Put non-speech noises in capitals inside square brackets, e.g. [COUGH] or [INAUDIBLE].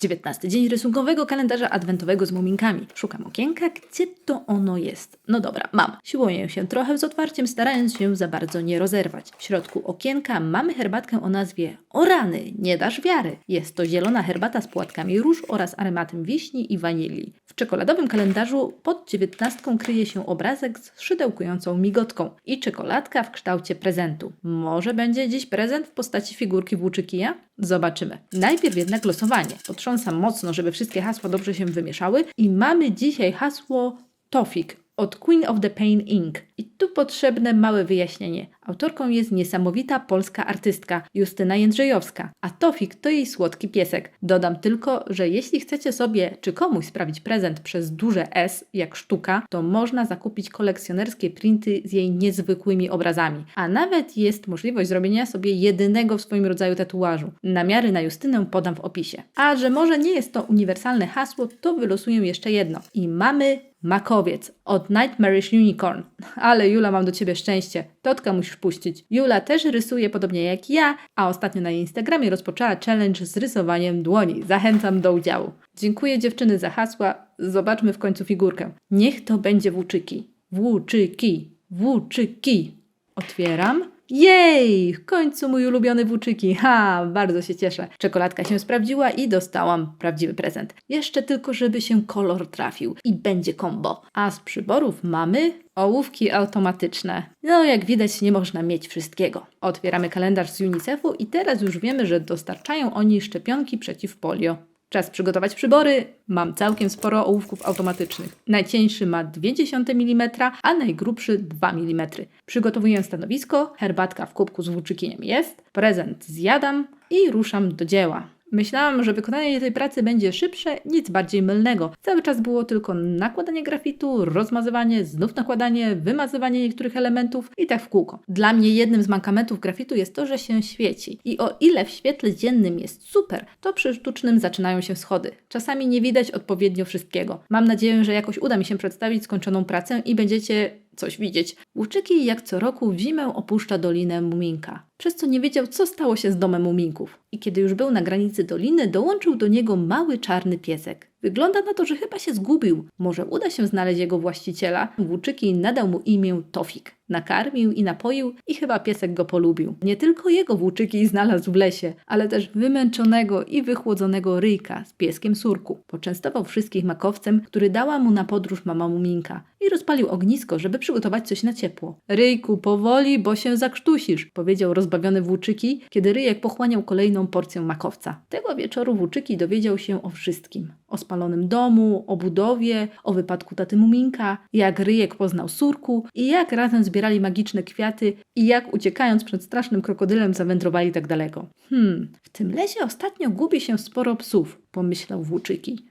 19 dzień rysunkowego kalendarza adwentowego z muminkami. Szukam okienka, gdzie to ono jest. No dobra, mam. Siłuję się trochę z otwarciem, starając się za bardzo nie rozerwać. W środku okienka mamy herbatkę o nazwie O rany, nie dasz wiary. Jest to zielona herbata z płatkami róż oraz aromatem wiśni i wanilii. W czekoladowym kalendarzu pod dziewiętnastką kryje się obrazek z szydełkującą migotką i czekoladka w kształcie prezentu. Może będzie dziś prezent w postaci figurki włóczykija? Zobaczymy. Najpierw jednak losowanie. Potrząsam mocno, żeby wszystkie hasła dobrze się wymieszały i mamy dzisiaj hasło Tofik od Queen of the Pain Inc. I tu potrzebne małe wyjaśnienie. Autorką jest niesamowita polska artystka Justyna Jędrzejowska, a Tofik to jej słodki piesek. Dodam tylko, że jeśli chcecie sobie czy komuś sprawić prezent przez duże S, jak sztuka, to można zakupić kolekcjonerskie printy z jej niezwykłymi obrazami. A nawet jest możliwość zrobienia sobie jedynego w swoim rodzaju tatuażu. Namiary na Justynę podam w opisie. A że może nie jest to uniwersalne hasło, to wylosuję jeszcze jedno. I mamy Makowiec od Nightmarish Unicorn. [LAUGHS] Ale Jula, mam do ciebie szczęście. Totka musisz puścić. Jula też rysuje podobnie jak ja, a ostatnio na Instagramie rozpoczęła challenge z rysowaniem dłoni. Zachęcam do udziału. Dziękuję dziewczyny za hasła. Zobaczmy w końcu figurkę. Niech to będzie włóczyki. Włóczyki. Włóczyki. Otwieram. Jej! W końcu mój ulubiony włóczyki. Ha, bardzo się cieszę. Czekoladka się sprawdziła i dostałam prawdziwy prezent. Jeszcze tylko, żeby się kolor trafił i będzie kombo. A z przyborów mamy ołówki automatyczne. No, jak widać, nie można mieć wszystkiego. Otwieramy kalendarz z UNICEF-u i teraz już wiemy, że dostarczają oni szczepionki przeciw polio. Czas przygotować przybory. Mam całkiem sporo ołówków automatycznych. Najcieńszy ma 0,2 mm, a najgrubszy 2 mm. Przygotowuję stanowisko, herbatka w kubku z włóczykiem jest, prezent zjadam i ruszam do dzieła. Myślałam, że wykonanie tej pracy będzie szybsze, nic bardziej mylnego. Cały czas było tylko nakładanie grafitu, rozmazywanie, znów nakładanie, wymazywanie niektórych elementów i tak w kółko. Dla mnie jednym z mankamentów grafitu jest to, że się świeci. I o ile w świetle dziennym jest super, to przy sztucznym zaczynają się schody. Czasami nie widać odpowiednio wszystkiego. Mam nadzieję, że jakoś uda mi się przedstawić skończoną pracę i będziecie coś widzieć. Łuczyki jak co roku w zimę opuszcza dolinę Muminka, przez co nie wiedział, co stało się z domem Muminków. I kiedy już był na granicy doliny, dołączył do niego mały czarny piesek. Wygląda na to, że chyba się zgubił. Może uda się znaleźć jego właściciela. Włóczyki nadał mu imię Tofik. Nakarmił i napoił i chyba piesek go polubił. Nie tylko jego włóczyki znalazł w lesie, ale też wymęczonego i wychłodzonego ryjka z pieskiem surku. Poczęstował wszystkich makowcem, który dała mu na podróż mama Muminka i rozpalił ognisko, żeby przygotować coś na ciepło. Ryjku, powoli, bo się zakrztusisz, powiedział rozbawiony włóczyki, kiedy ryjek pochłaniał kolejną porcję makowca. Tego wieczoru włóczyki dowiedział się o wszystkim. O spalonym domu, o budowie, o wypadku taty Muminka, jak ryjek poznał surku i jak razem zbierali magiczne kwiaty i jak uciekając przed strasznym krokodylem zawędrowali tak daleko. Hmm, w tym lesie ostatnio gubi się sporo psów, pomyślał włóczyki.